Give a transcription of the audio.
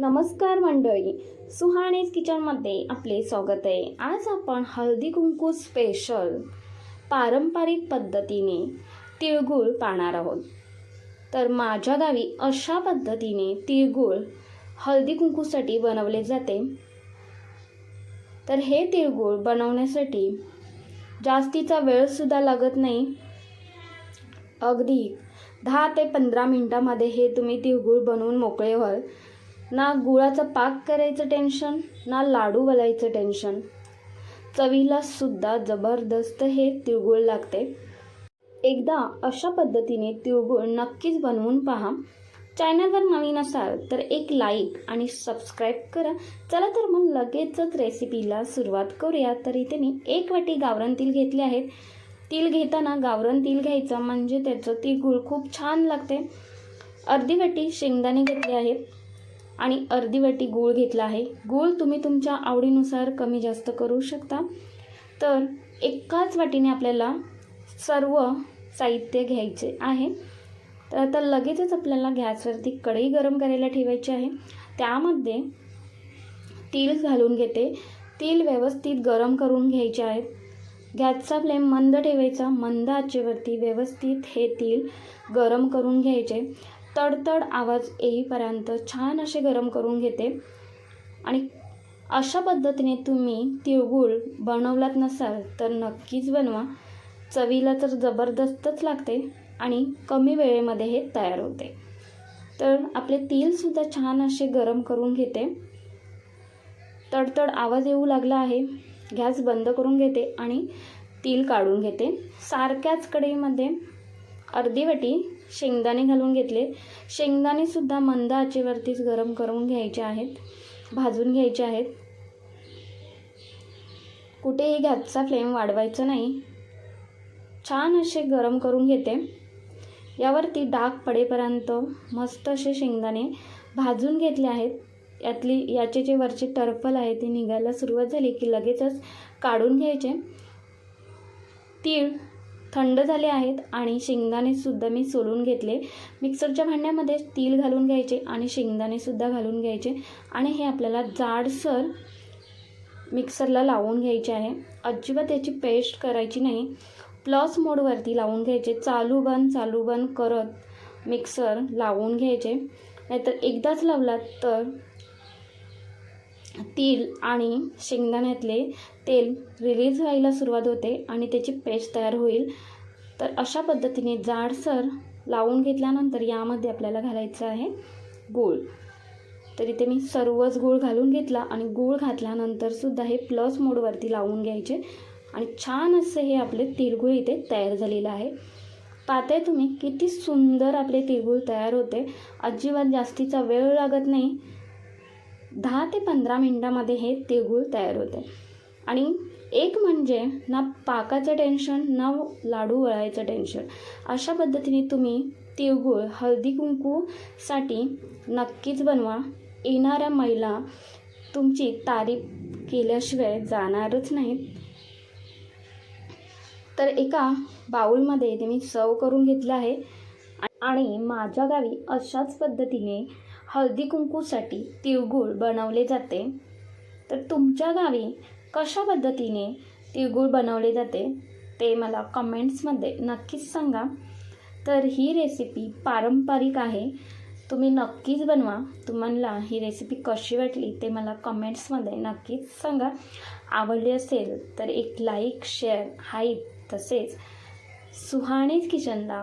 नमस्कार मंडळी सुहाणीज किचनमध्ये आपले स्वागत आहे. आज आपण हळदी कुंकू स्पेशल पारंपरिक पद्धतीने तिळगुळ पाहणार आहोत. तर माझ्या गावी अशा पद्धतीने तिळगुळ हळदी कुंकूसाठी बनवले जाते. तर हे तिळगुळ बनवण्यासाठी जास्तीचा वेळसुद्धा लागत नाही. अगदी दहा ते पंधरा मिनटामध्ये हे तुम्ही तिळगुळ बनवून मोकळे व्हाल ना गुळाचं पाक करायचं टेन्शन ना लाडू वलायचं टेन्शन चवीला सुद्धा जबरदस्त हे तिळगुळ लागते. एकदा अशा पद्धतीने तिळगुळ नक्कीच बनवून पहा. चॅनलवर नवीन असाल तर एक लाईक आणि सबस्क्राईब करा. चला तर मग लगेचच रेसिपीला सुरुवात करूया. तर इथे मी एक वाटी गावरण तीळ घेतले आहेत. तीळ घेताना गावरण तीळ घ्यायचं म्हणजे त्याचं तिळगुळ खूप छान लागते. अर्धी वाटी शेंगदाणे घेतले आहेत. आणि अर्धी वाटी गूळ घेतला आहे. गूळ तुम्ही तुमच्या आवडीनुसार कमी जास्त करू शकता. तर एकाच वाटीने आपल्याला सर्व साहित्य घ्यायचे आहे. तर आता लगेचच आपल्याला गॅसवरती कढई गरम करायला ठेवायची आहे. त्यामध्ये तीळ घालून घेते. तीळ व्यवस्थित गरम करून घ्यायचे आहेत. गॅसचा फ्लेम मंद ठेवायचा. मंद आचेवरती व्यवस्थित हे तीळ गरम करून घ्यायचे. तडतड आवाज येईपर्यंत छान असे गरम करून घेते. आणि अशा पद्धतीने तुम्ही तिळगुळ बनवलात नसाल तर नक्कीच बनवा. चवीला तर जबरदस्तच लागते आणि कमी वेळेमध्ये हे तयार होते. तर आपले तीळसुद्धा छान असे गरम करून घेते. तडतड आवाज येऊ लागला आहे. गॅस बंद करून घेते आणि तील काढून घेते. सारख्याच कढईमध्ये अर्धी वाटी शेंगदाणे घालून घेतले. शेंगदाणेसुद्धा मंद आचेवरतीच गरम करून घ्यायचे आहेत. भाजून घ्यायचे आहेत. कुठेही गॅसचा फ्लेम वाढवायचा नाही. छान असे गरम करून घेते. यावरती डाग पडेपर्यंत मस्त असे शेंगदाणे भाजून घेतले आहेत. यातली याचे जे वरचे टर्फल आहे ते निघायला सुरुवात झाली की लगेचच काढून घ्यायचे. तीळ थंड झाले आहेत आणि शेंगदाणेसुद्धा मी सोलून घेतले. मिक्सरच्या भांड्यामध्ये तीळ घालून घ्यायचे आणि शेंगदाणेसुद्धा घालून घ्यायचे. आणि हे आपल्याला जाडसर मिक्सरला लावून घ्यायचे आहे. अजिबात याची पेस्ट करायची नाही. प्लस मोडवरती लावून घ्यायचे. चालू बंद चालू बंद करत मिक्सर लावून घ्यायचे. नाहीतर एकदाच लावलात तर तीळ आणि शेंगदाण्यातले तेल रिलीज व्हायला सुरुवात होते आणि त्याची पेस्ट तयार होईल. तर अशा पद्धतीने जाडसर लावून घेतल्यानंतर यामध्ये आपल्याला घालायचं आहे गूळ. तर इथे मी सर्वच गूळ घालून घेतला आणि गूळ घातल्यानंतरसुद्धा हे प्लस मोडवरती लावून घ्यायचे. आणि छान असं हे आपले तिळगुळ इथे तयार झालेलं आहे. पाहताय तुम्ही किती सुंदर आपले तिळगुळ तयार होते. अजिबात जास्तीचा वेळ लागत नाही. दहा ते पंधरा मिनटामध्ये हे तिळगुळ तयार होते. आणि एक म्हणजे ना पाकाचं टेन्शन ना लाडू वळायचं टेन्शन अशा पद्धतीने तुम्ही तिळगुळ हळदी कुंकूसाठी नक्कीच बनवा. येणाऱ्या महिला तुमची तारीफ केल्याशिवाय जाणारच नाहीत. तर एका बाऊलमध्ये ते मी सर्व करून घेतलं आहे. आणि माझ्या गावी अशाच पद्धतीने हळदी कुंकूसाठी तिळगुळ बनवले जाते. तर तुमच्या गावी कशा पद्धतीने तिळगुळ बनवले जाते ते मला कमेंट्समध्ये नक्कीच सांगा. तर ही रेसिपी पारंपरिक आहे. तुम्ही नक्कीच बनवा. तुम्हाला ही रेसिपी कशी वाटली ते मला कमेंट्समध्ये नक्कीच सांगा. आवडली असेल तर एक लाईक शेअर हाईप तसेच सुहाणीज किचनला